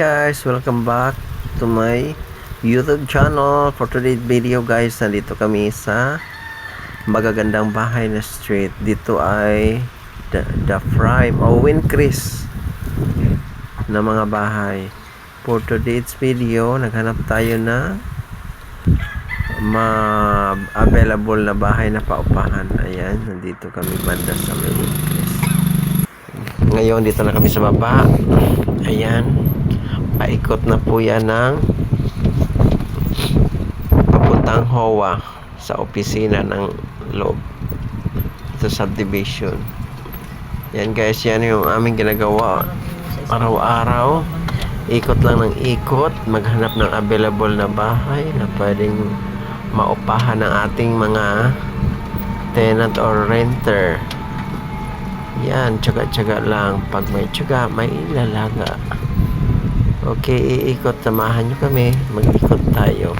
Guys, welcome back to my YouTube channel. For today's video guys, nandito kami sa magagandang bahay na street. Dito ay the, the Prime o Wincris na mga bahay. For today's video, naghanap tayo na ma-available na bahay na paupahan. Ayan, nandito kami banda sa may. Ngayon, dito na kami sa baba. Ayan. Paikot na po yan ng papuntang HOA sa opisina ng loob. Ito subdivision. Yan guys, yan yung aming ginagawa araw-araw. Ikot lang ng ikot, maghanap ng available na bahay na pwedeng maupahan ng ating mga tenant or renter. Yan, tsaga-tsaga lang. Pag may tsaga, may ilalaga. Okay, iikot. Samahan nyo kami. Mag-ikot tayo.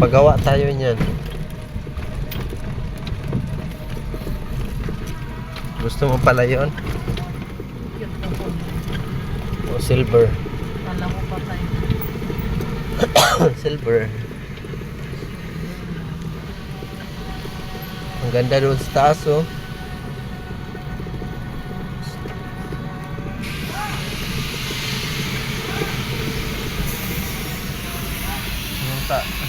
Pagawa tayo niyan. Gusto mo pala yun? O silver. Kala ko patay. silver. Ang ganda doon sa taas oh. Yung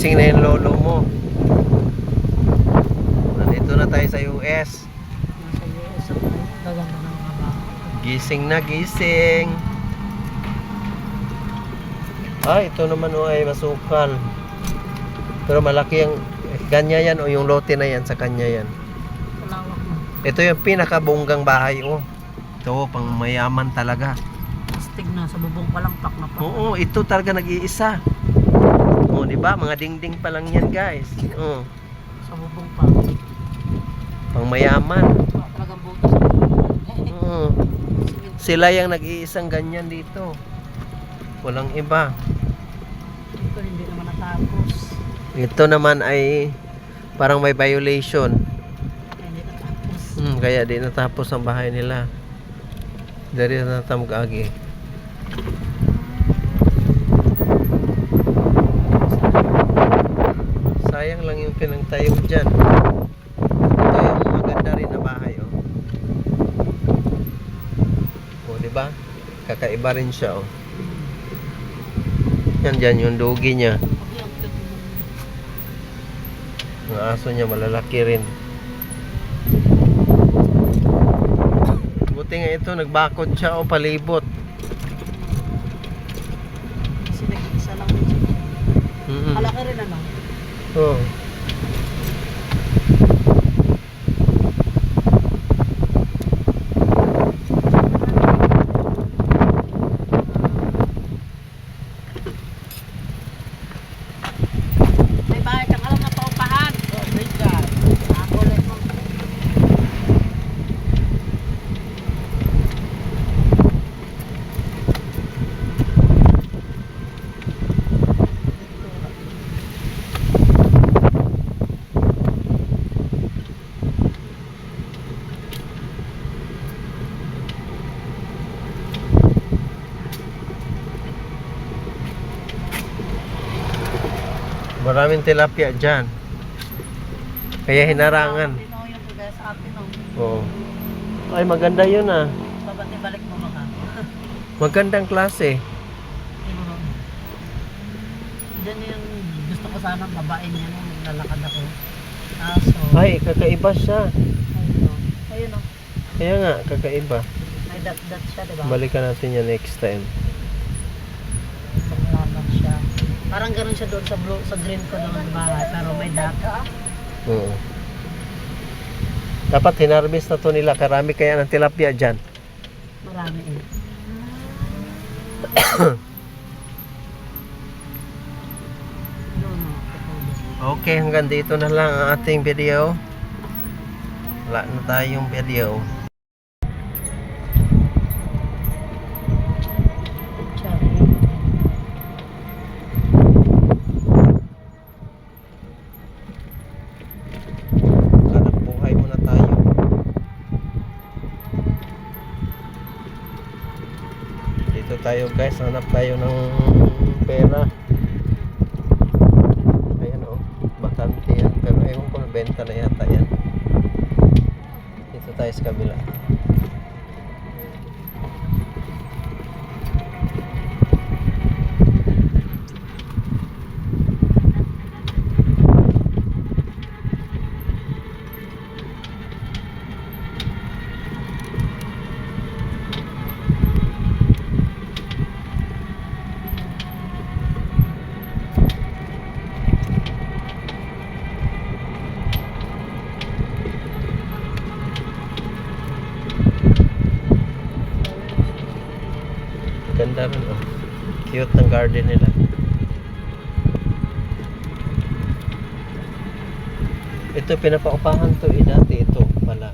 Gumising na yung lolo mo. Nandito na tayo sa US. Nasa US ako. Gaganda ng mga bahay. Gising na, gising. Ah, ito naman o ay masukal. Pero malaki yung kanya yan o yung lote na yan sa kanya yan. Malawak. Ito yung pinakabonggang bahay oh. Ito, pang mayaman talaga. Astig na. Sa bubong pa lang pak na pa. Oo, ito talaga nag-iisa. Oh, di ba? Mga dingding pa lang yan, guys. Oh, Sa bubong pa. pang mayaman. Wala talagang sa bubong. Oo. Sila yung nag-iisang ganyan dito. Walang iba. Dito hindi naman natapos. Ito naman ay parang may violation. Kaya hindi natapos. Hmm, kaya di natapos ang bahay nila. Dari na tamgagi. Sayang pinangtayo dyan. Ito yung maganda rin na bahay, oh. Oh, di ba? Kakaiba rin siya, oh. Yan dyan yung dugi niya. Ang aso niya malalaki rin. Buti nga ito, nagbakod siya o palibot. Kasi nag-isa lang siya. Mm Malaki rin ano. Oh. May bahay kang alam na paupahan. Oh, may dyan. Ako lang mo. Maraming tilapia dyan. Kaya hinarangan. Oo. Oh. Ay, maganda yun ah. Babati balik mo mga. Magandang klase. Diyan yung gusto ko sana babae niya nung naglalakad ako. Aso. Ay, kakaiba siya. Ayun o. Ayun o. Kaya nga, kakaiba. May dot-dot siya, diba? Balikan natin yan next time. Panglaman siya. Parang ganun siya doon sa blue, sa green ko doon sa bahay. Pero may dot. Oo. Dapat hinarvest na to nila. Karami kaya ng tilapia dyan. Marami eh. Okay, hanggang dito na lang ang ating video. Wala na tayong video. Cherry. Hanap buhay muna tayo. Dito tayo guys, hanap tayo ng pera. Ayan o, bakante yan. Pero ewan ko, benta na yata yan. Dito tayo sa kabila. Ganda rin oh. Cute ng garden nila. Ito pinapaupahan to eh dati ito pala.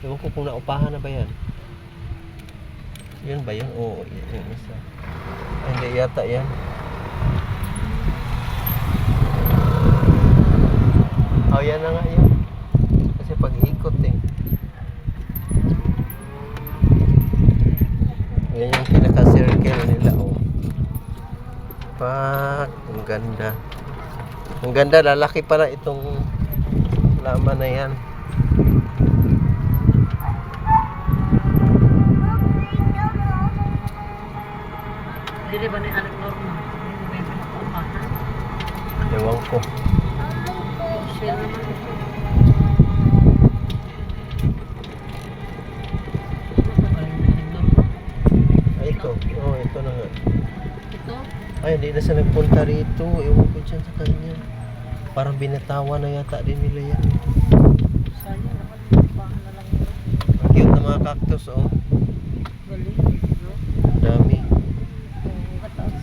Ewan ko kung naupahan na ba yan. Yun ba yun? Oo, yun isa. Hindi yata yan. Oh, yan na nga yun. Kasi pag-ikot eh. Yan yung pinaka-circle nila, oh. Pak, ang ganda. Ang ganda, lalaki pala itong laman na yan. Hindi ba ni Alec Norma? Ewan ko. Share naman. Ito ba yung Alec Norma? Ay, ito. Oo, oh, ito na nga. Ito? Ay, hindi na siya nagpunta rito. Ewan ko dyan sa kanya. Parang binatawan na yata din nila yan. Sayang naman. Paupahan na lang yun. Ang cute na mga cactus, oh. Galing. No? Ang dami. Ang katas.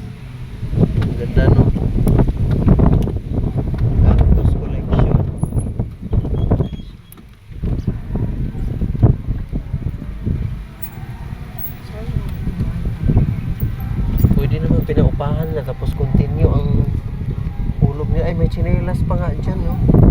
Ang ganda, no? Cactus collection. Pinaupahan na tapos continue ang Tulog niya. Ay, may chinelas pa nga dyan, no?